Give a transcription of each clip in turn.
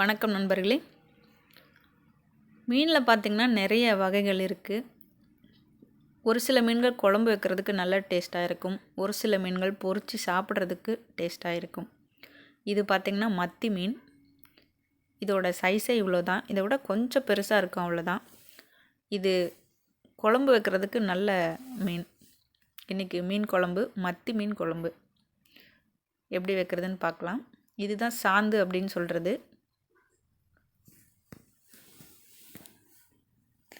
வணக்கம் நண்பர்களே. மீனில் பார்த்திங்கன்னா நிறைய வகைகள் இருக்குது ஒரு சில மீன்கள் குழம்பு வைக்கிறதுக்கு நல்ல டேஸ்ட்டாக இருக்கும். ஒரு சில மீன்கள் பொறிச்சு சாப்பிட்றதுக்கு டேஸ்ட்டாக இருக்கும். இது பார்த்திங்கன்னா மத்தி மீன். இதோட சைஸே இவ்வளோ தான் இதை விட கொஞ்சம் பெருசாக இருக்கும் அவ்வளோதான் இது குழம்பு வைக்கிறதுக்கு நல்ல மீன். இன்றைக்கி மீன் குழம்பு மத்தி மீன் குழம்பு. எப்படி வைக்கிறதுன்னு பார்க்கலாம் இதுதான் சாந்து அப்படின்னு சொல்கிறது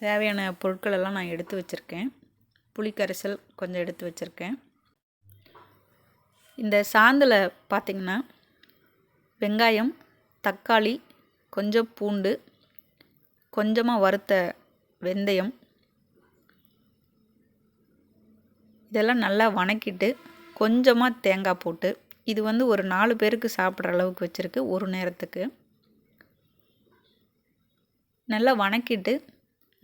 தேவையான பொருட்கள் எல்லாம் நான் எடுத்து வச்சுருக்கேன். புளிக்கரைசல் கொஞ்சம் எடுத்து வச்சுருக்கேன். இந்த சாந்தில் பார்த்திங்கன்னா வெங்காயம் தக்காளி கொஞ்சம் பூண்டு கொஞ்சமாக வறுத்த வெந்தயம் இதெல்லாம் நல்லா வணக்கிட்டு கொஞ்சமாக தேங்காய் போட்டு இது வந்து ஒரு நாலு பேருக்கு சாப்பிட்ற அளவுக்கு வச்சுருக்கு ஒரு நேரத்துக்கு. நல்லா வணக்கிட்டு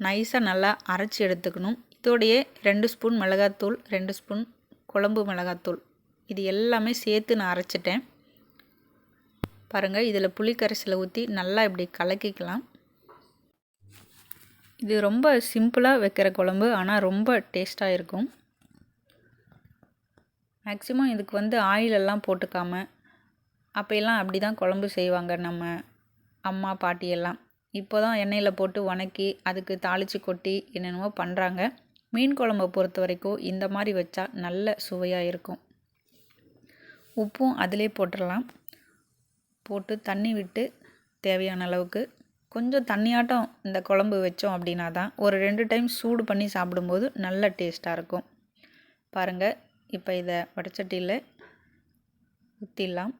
நைஸாக நல்லா அரைச்சி எடுத்துக்கணும். இதோடையே ரெண்டு ஸ்பூன் மிளகாத்தூள் ரெண்டு ஸ்பூன் குழம்பு மிளகாத்தூள். இது எல்லாமே சேர்த்து நான் அரைச்சிட்டேன். பாருங்கள் இதில் புளிக்கரைசலை ஊற்றி நல்லா இப்படி கலக்கிக்கலாம். இது ரொம்ப சிம்பிளாக வைக்கிற குழம்பு ஆனால் ரொம்ப டேஸ்ட்டாக இருக்கும். மேக்ஸிமம் இதுக்கு வந்து ஆயிலெல்லாம் போட்டுக்காம அப்போயெல்லாம் அப்படி தான் குழம்பு செய்வாங்க நம்ம அம்மா பாட்டியெல்லாம் இப்போ தான் எண்ணெயில் போட்டு வணக்கி அதுக்கு தாளித்து கொட்டி என்னென்னமோ பண்ணுறாங்க மீன் குழம்பை பொறுத்த வரைக்கும் இந்த மாதிரி வச்சா நல்ல சுவையாக இருக்கும். உப்பும் அதிலே போட்டுடலாம் போட்டு தண்ணி விட்டு தேவையான அளவுக்கு கொஞ்சம் தண்ணியாட்டம் இந்த குழம்பு வச்சோம் அப்படின்னா தான் ஒரு ரெண்டு டைம் சூடு பண்ணி சாப்பிடும்போது நல்ல டேஸ்ட்டாக இருக்கும். பாருங்கள் இப்போ இதை வடச்சட்டியில் ஊற்றிடலாம்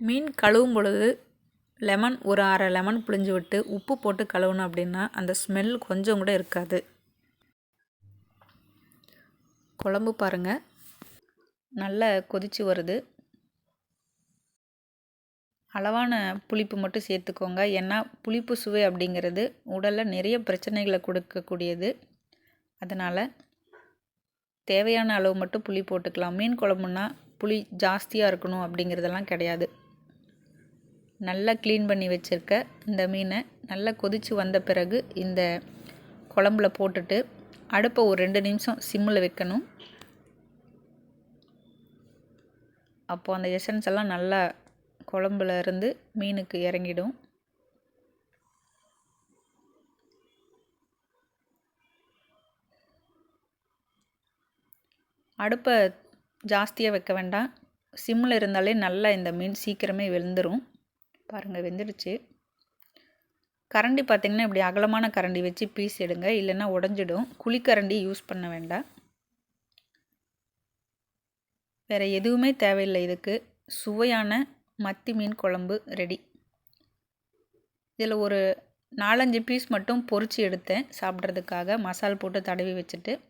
மீன் கழுவும் பொழுது லெமன் ஒரு அரை லெமன் புழிஞ்சு விட்டு உப்பு போட்டு கழுவணும் அப்படின்னா அந்த ஸ்மெல் கொஞ்சம் கூட இருக்காது. குழம்பு பாருங்கள் நல்லா கொதித்து வருது. அளவான புளிப்பு மட்டும் சேர்த்துக்கோங்க. ஏன்னா புளிப்பு சுவை அப்படிங்கிறது உடலில் நிறைய பிரச்சனைகளை கொடுக்கக்கூடியது. அதனால் தேவையான அளவு மட்டும் புளி போட்டுக்கலாம். மீன் குழம்புன்னா புளி ஜாஸ்தியாக இருக்கணும் அப்படிங்கிறதெல்லாம் கிடையாது. நல்லா க்ளீன் பண்ணி வச்சுருக்க இந்த மீனை நல்லா கொதித்து வந்த பிறகு இந்த குழம்புல போட்டுட்டு அடுப்பை ஒரு ரெண்டு நிமிஷம் சிம்மில் வைக்கணும். அப்போது அந்த எசன்ஸ் எல்லாம் நல்லா குழம்புல இருந்து மீனுக்கு இறங்கிடும். அடுப்பை ஜாஸ்தியாக வைக்க வேண்டாம். சிம்மில் இருந்தாலே நல்லா இந்த மீன் சீக்கிரமே வெந்துடும் பாருங்கள் வெந்துடுச்சு. கரண்டி பார்த்திங்கன்னா இப்படி அகலமான கரண்டி வச்சு பீஸ் எடுங்க இல்லைன்னா உடஞ்சிடும். குழிக்கரண்டி யூஸ் பண்ண வேண்டாம். வேறு எதுவுமே தேவையில்லை இதுக்கு. சுவையான மத்தி மீன் குழம்பு ரெடி. இதில் ஒரு நாலஞ்சு பீஸ் மட்டும் பொறிச்சு எடுத்தேன் சாப்பிட்றதுக்காக. மசால் போட்டு தடவி வச்சுட்டு.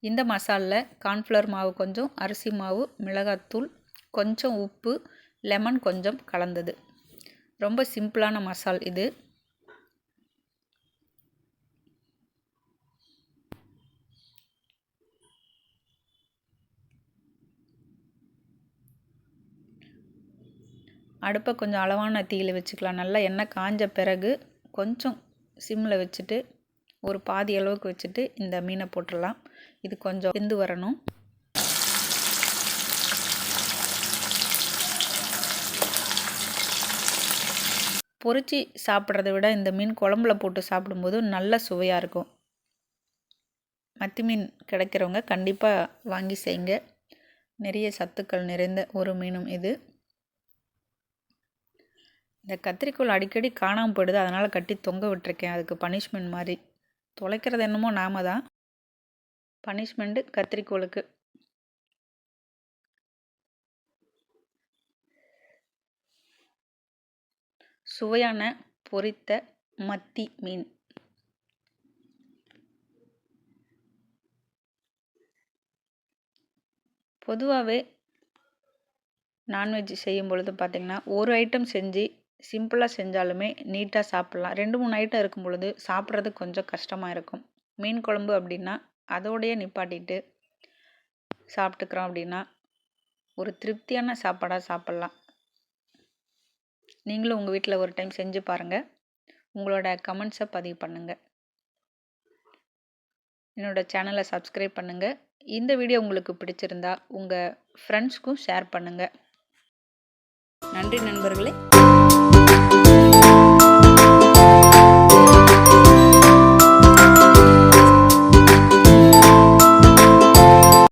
இந்த மசாலில் கார்ன்ஃப்ளவர் மாவு கொஞ்சம் அரிசி மாவு மிளகாத்தூள் கொஞ்சம் உப்பு லெமன் கொஞ்சம் கலந்தது. ரொம்ப சிம்பிளான மசால் இது. அடுப்பை கொஞ்சம் அளவான தீயில் வச்சுக்கலாம். நல்லா எண்ணெய் காஞ்ச பிறகு கொஞ்சம் சிம்மில் வச்சுட்டு ஒரு பாதி அளவுக்கு வச்சுட்டு இந்த மீனை போட்டுடலாம். இது கொஞ்சம் வெந்து வரணும். பொறிச்சி சாப்பிட்றத விட இந்த மீன் குழம்புல போட்டு சாப்பிடும்போது நல்ல சுவையாக இருக்கும். மத்தி மீன் கிடைக்கிறவங்க கண்டிப்பாக வாங்கி செய்யுங்க. நிறைய சத்துக்கள் நிறைந்த ஒரு மீனும் இது. இந்த கத்திரிக்கோள் அடிக்கடி காணாமல் போயிடுது அதனால் கட்டி தொங்க விட்டுருக்கேன். அதுக்கு பனிஷ்மெண்ட் மாதிரி. தொலைக்கிறது என்னமோ நாம தான். பனிஷ்மெண்ட்டு கத்திரிக்கோளுக்கு. சுவையான பொரித்த மத்தி மீன். பொதுவாகவே நான்வெஜ் செய்யும் பொழுது பார்த்திங்கன்னா ஒரு ஐட்டம் செஞ்சு சிம்பிளாக செஞ்சாலுமே நீட்டாக சாப்பிட்லாம். ரெண்டு மூணு ஐட்டம் இருக்கும் பொழுது சாப்பிட்றது கொஞ்சம் கஷ்டமாக இருக்கும். மீன் குழம்பு அப்படின்னா அதோடையே நிப்பாட்டிட்டு சாப்பிட்டுக்கிறோம் அப்படின்னா ஒரு திருப்தியான சாப்பாடாக சாப்பிட்லாம். நீங்களும் உங்கள் வீட்டில் ஒரு டைம் செஞ்சு பாருங்கள் உங்களோட கமெண்ட்ஸை பதிவு பண்ணுங்கள் என்னோட சேனலை சப்ஸ்கிரைப் பண்ணுங்கள் இந்த வீடியோ உங்களுக்கு பிடிச்சிருந்தா உங்கள் ஃப்ரெண்ட்ஸ்க்கும் ஷேர் பண்ணுங்கள் நன்றி நண்பர்களே.